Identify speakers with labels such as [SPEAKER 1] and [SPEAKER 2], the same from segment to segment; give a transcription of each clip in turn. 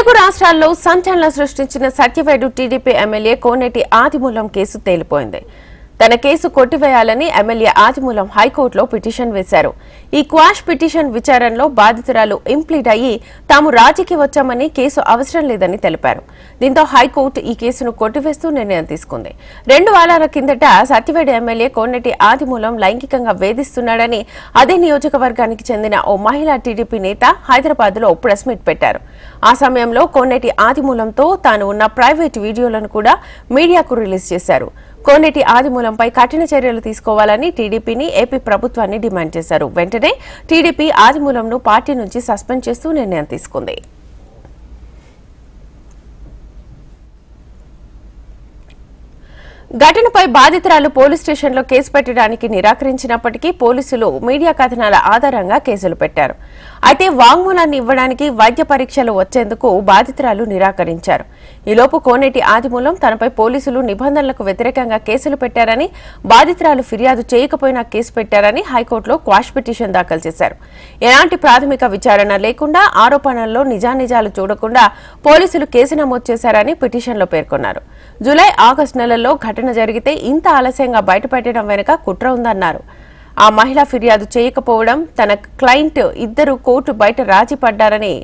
[SPEAKER 1] తెలుగు రాష్ట్రాల్లో సంచలనం సృష్టించిన Satyavedu TDP MLA Koneti Adimulam case తేలిపోయింది. తన కేసు కొట్టివేయాలని ఎమ్మెల్యే ఆదిమూలం హైకోర్టులో పిటిషన్ వేశారు. ఈ క్వాష్ పిటిషన్ విచారణలో బాధితురాలు ఇంప్లీట్ అయ్యి తాము రాజీకి వచ్చామని కేసు అవసరం లేదని తెలిపారు. దీంతో హైకోర్టు ఈ కేసును కొట్టివేస్తూ నిర్ణయం తీసుకుంది. రెండు వారాల కిందట సత్యవేడి ఎమ్మెల్యే కోన్నటి ఆదిమూలం లైంగికంగా వేధిస్తున్నాడని అదే నియోజకవర్గానికి చెందిన ఓ మహిళా టీడీపీ నేత హైదరాబాద్లో ప్రెస్ మీట్ పెట్టారు. ఆ సమయంలో కోనేటి ఆదిమూలంతో తాను ఉన్న ప్రైవేట్ వీడియోలను కూడా మీడియాకు రిలీజ్ చేశారు. కోనేటి ఆదిమూలంపై కఠిన చర్యలు తీసుకోవాలని టీడీపీని ఏపీ ప్రభుత్వాన్ని డిమాండ్ చేశారు. వెంటనే టీడీపీ ఆదిమూలంను పార్టీ నుంచి సస్పెండ్ చేస్తూ నిర్ణయం తీసుకుంది. ఘటనపై బాధితురాలు పోలీస్ స్టేషన్లో కేసు పెట్టడానికి నిరాకరించినప్పటికీ పోలీసులు మీడియా కథనాల ఆధారంగా కేసులు పెట్టారు. అయితే వాంగ్మూలాన్ని ఇవ్వడానికి వైద్య పరీక్షలు వచ్చేందుకు బాధితురాలు నిరాకరించారు. ఈలోపు కోనేటి ఆదిమూలం తనపై పోలీసులు నిబంధనలకు వ్యతిరేకంగా కేసులు పెట్టారని బాధితురాలు ఫిర్యాదు చేయకపోయినా కేసు పెట్టారని హైకోర్టులో క్వాష్ పిటిషన్ దాఖలు చేశారు. ఎలాంటి ప్రాథమిక విచారణ లేకుండా ఆరోపణల్లో నిజానిజాలు చూడకుండా పోలీసులు కేసు నమోదు చేశారని పిటిషన్లో పేర్కొన్నారు. జూలై ఆగస్టు నెలల్లో ఘటన జరిగితే ఇంత ఆలస్యంగా బయటపెట్టడం వెనుక కుట్ర ఉందన్నారు. ఆ మహిళ ఫిర్యాదు చేయకపోవడం తన క్లయింట్ ఇద్దరు కోర్టు బయట రాజీ పడ్డారని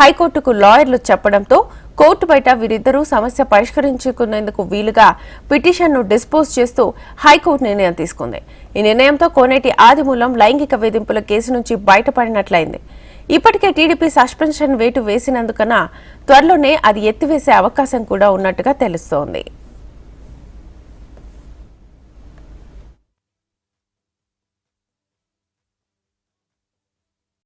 [SPEAKER 1] హైకోర్టుకు లాయర్లు చెప్పడంతో కోర్టు బయట వీరిద్దరూ సమస్య పరిష్కరించుకునేందుకు వీలుగా పిటిషన్ను డిస్పోజ్ చేస్తూ హైకోర్టు నిర్ణయం తీసుకుంది. ఈ నిర్ణయంతో కోనేటి ఆదిమూలం లైంగిక వేధింపుల కేసు నుంచి బయటపడినట్లయింది. ఇప్పటికే టీడీపీ సస్పెన్షన్ వేటు వేసినందుకన త్వరలోనే అది ఎత్తివేసే అవకాశం కూడా ఉన్నట్టుగా తెలుస్తోంది.